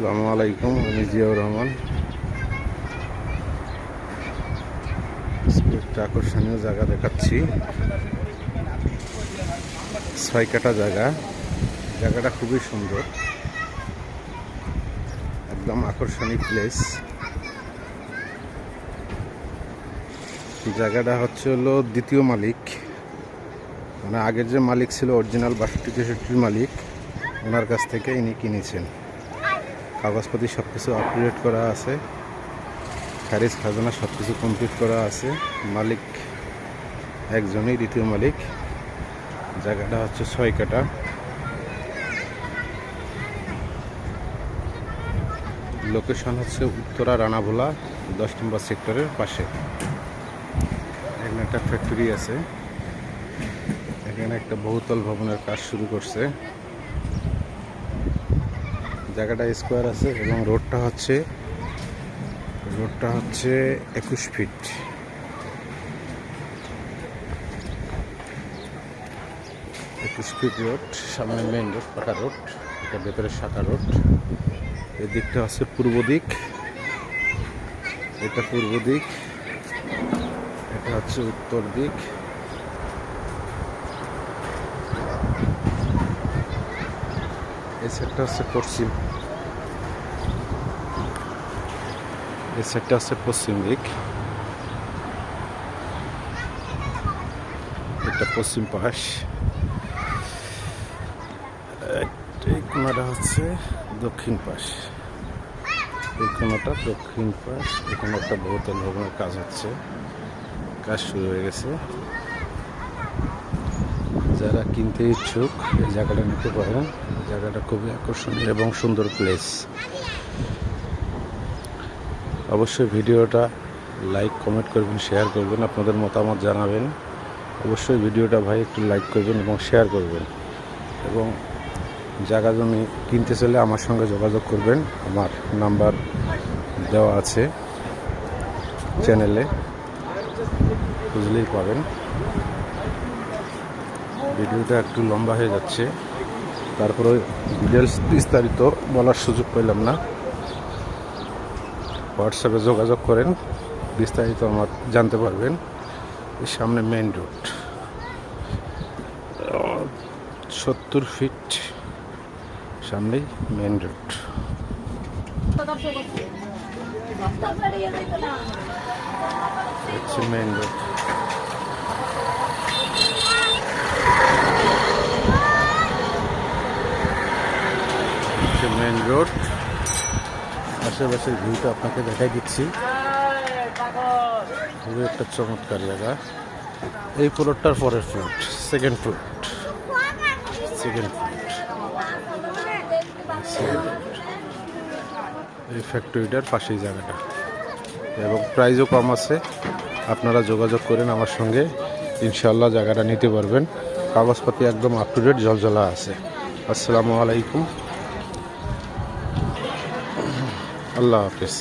আসসালামু আলাইকুম, আমি জিয়াউর রহমান। একটা আকর্ষণীয় জায়গা দেখাচ্ছি। ছয় কাটা জায়গা। জায়গাটা খুবই সুন্দর। একদম আকর্ষণীয় প্লেস জায়গাটা হচ্ছে হলো দ্বিতীয় মালিক। মানে আগের যে মালিক ছিল অরিজিনাল বাষট্টি তেষট্টির মালিক, ওনার কাছ থেকে ইনি কিনেছেন। কাগজপাতি সব কিছু আপডেট করা আছে। খারিজ খাজানা সব কিছু কমপ্লিট করা আছে। মালিক একজনই দ্বিতীয় মালিক। জায়গাটা হচ্ছে ছয় কাটা লোকেশন হচ্ছে উত্তরা রানাভোলা, দশ নম্বর সেক্টরের পাশে। এখানে একটা ফ্যাক্টরি আছে। এখানে একটা বহুতল ভবনের কাজ শুরু করছে। জায়গাটা স্কোয়ার আছে এবং রোডটা হচ্ছে রোডটা হচ্ছে একুশ ফিট। একুশ ফিট রোড, সামনে মেন রোড পাকা রোড এটা ভেতরে শাখা রোড এই দিকটা হচ্ছে পূর্ব দিক। এটা পূর্ব দিক, এটা হচ্ছে উত্তর দিক। এই সাইডটা হচ্ছে পশ্চিম। এই সাইডটা হচ্ছে পশ্চিম দিক। এটা পশ্চিম পাশ। এই কোনাটা হচ্ছে দক্ষিণ পাশ। এই কোনাটা দক্ষিণ পাশ। এখানে একটা বহুতল ভবনের কাজ হচ্ছে। কাজ শুরু হয়ে গেছে। যারা কিনতে ইচ্ছুক, এই জায়গাটা নিতে পারেন জায়গাটা খুবই আকর্ষণীয় এবং সুন্দর প্লেস অবশ্যই ভিডিওটা লাইক কমেন্ট করবেন শেয়ার করবেন, আপনাদের মতামত জানাবেন। অবশ্যই ভিডিওটা ভাই একটু লাইক করবেন এবং শেয়ার করবেন। এবং জায়গা জমি কিনতে চলে আমার সঙ্গে যোগাযোগ করবেন। আমার নাম্বার দেওয়া আছে চ্যানেলে বুঝলেই পাবেন। ভিডিওটা একটু লম্বা হয়ে যাচ্ছে। তারপরে ডিটেলস বিস্তারিত বলার সুযোগ পেলাম না। হোয়াটসঅ্যাপে যোগাযোগ করেন, বিস্তারিত আমার জানতে পারবেন। সামনে মেইন রোড সত্তর ফিট সামনেই মেইন রোড হচ্ছে মেইন রোড হচ্ছে মেইন রোড। আশেপাশের ভিউটা আপনাকে দেখাই দিচ্ছি। খুবই একটা চমৎকার জায়গা। এই ফ্লোরটার পরের floor second floor second floor এই ফ্যাক্টরিটার পাশেই জায়গাটা। এবং প্রাইজও কম আছে। আপনারা যোগাযোগ করেন আমার সঙ্গে। ইনশাল্লাহ জায়গাটা নিতে পারবেন। কাগজপাতি একদম আপ টু ডেট জলজলা আছে। আসসালামু আলাইকুম। আল্লাহ হাফিজ।